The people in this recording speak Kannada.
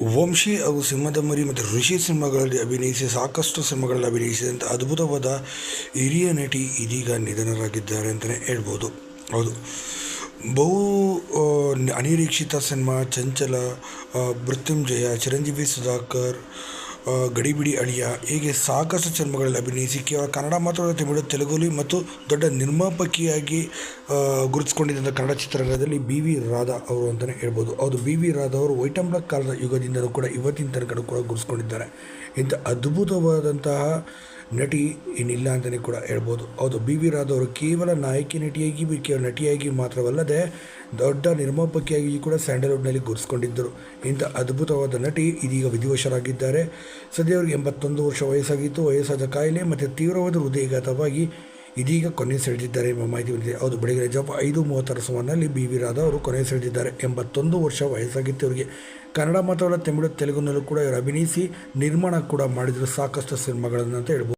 ವಂಶಿ ಹಾಗೂ ಸಿಂಹದ ಮರಿ ಮತ್ತು ಋಷಿ ಸಿನಿಮಾಗಳಲ್ಲಿ ಅಭಿನಯಿಸಿ ಸಾಕಷ್ಟು ಸಿನಿಮಾಗಳಲ್ಲಿ ಅಭಿನಯಿಸಿದಂಥ ಅದ್ಭುತವಾದ ಹಿರಿಯ ನಟಿ ಇದೀಗ ನಿಧನರಾಗಿದ್ದಾರೆ ಅಂತಲೇ ಹೇಳ್ಬೋದು. ಹೌದು. ಬಹು ಅನಿರೀಕ್ಷಿತ ಸಿನಿಮಾ ಚಂಚಲ ಮೃತ್ಯುಂಜಯ, ಚಿರಂಜೀವಿ ಸುಧಾಕರ್ ಗಡಿಬಿಡಿ ಅಳಿಯ ಹೀಗೆ ಸಾಕಷ್ಟು ಸಿನಿಮಾಗಳಲ್ಲಿ ಅಭಿನಯಿಸಿ ಕೇವಲ ಕನ್ನಡ ಮಾತ್ರ ತಮಿಳು ತೆಲುಗುಲಿ ಮತ್ತು ದೊಡ್ಡ ನಿರ್ಮಾಪಕಿಯಾಗಿ ಗುರುತಿಸ್ಕೊಂಡಿದ್ದಂಥ ಕನ್ನಡ ಚಿತ್ರರಂಗದಲ್ಲಿ ಬಿ ವಿ ರಾಧಾ ಅವರು ಅಂತಲೇ ಹೇಳ್ಬೋದು. ಹೌದು, ಬಿ ವಿ ರಾಧಾ ಅವರು ವೈಟಂಬ್ಲ ಕಾಲದ ಯುಗದಿಂದಲೂ ಕೂಡ ಇವತ್ತಿನ ತನಕ ಕೂಡ ಗುರುತಿಸ್ಕೊಂಡಿದ್ದಾರೆ. ಇಂಥ ಅದ್ಭುತವಾದಂತಹ ನಟಿ ಏನಿಲ್ಲ ಅಂತಲೇ ಕೂಡ ಹೇಳ್ಬೋದು. ಹೌದು ಬಿ ವಿ ರಾಧಾ ಅವರು ಕೇವಲ ನಾಯಕಿ ನಟಿಯಾಗಿ ಕೇವಲ ನಟಿಯಾಗಿ ಮಾತ್ರವಲ್ಲದೆ ದೊಡ್ಡ ನಿರ್ಮಾಪಕಿಯಾಗಿ ಕೂಡ ಸ್ಯಾಂಡಲ್ವುಡ್ನಲ್ಲಿ ಗುರುಸ್ಕೊಂಡಿದ್ದರು ಇಂಥ ಅದ್ಭುತವಾದ ನಟಿ ಇದೀಗ ವಿಧಿವಶರಾಗಿದ್ದಾರೆ. ಸದ್ಯ ಅವರಿಗೆ ಎಂಬತ್ತೊಂದು ವರ್ಷ ವಯಸ್ಸಾಗಿತ್ತು. ವಯಸ್ಸಾದ ಕಾಯಿಲೆ ಮತ್ತು ತೀವ್ರವಾದ ಹೃದಯಘಾತವಾಗಿ ಇದೀಗ ಕೊನೆ ಸೆಳೆದಿದ್ದಾರೆ ಎಂಬ ಮಾಹಿತಿ ಬಂದಿದೆ. ಹೌದು ಬೆಳಗ್ಗೆ ಜಪ ಐದು ಮೂವತ್ತರ ಸುಮಾರಿನಲ್ಲಿ ಬಿ ವಿ ರಾಧಾ ಅವರು ಕೊನೆ ಸೆಳೆದಿದ್ದಾರೆ. ಎಂಬತ್ತೊಂದು ವರ್ಷ ವಯಸ್ಸಾಗಿತ್ತು ಇವರಿಗೆ ಕನ್ನಡ ಮಾತ್ರವಲ್ಲ, ತಮಿಳು ತೆಲುಗುನಲ್ಲೂ ಕೂಡ ಇವರು ಅಭಿನಯಿಸಿ ನಿರ್ಮಾಣ ಕೂಡ ಮಾಡಿದರು ಸಾಕಷ್ಟು ಸಿನಿಮಾಗಳನ್ನು ಅಂತ ಹೇಳ್ಬೋದು.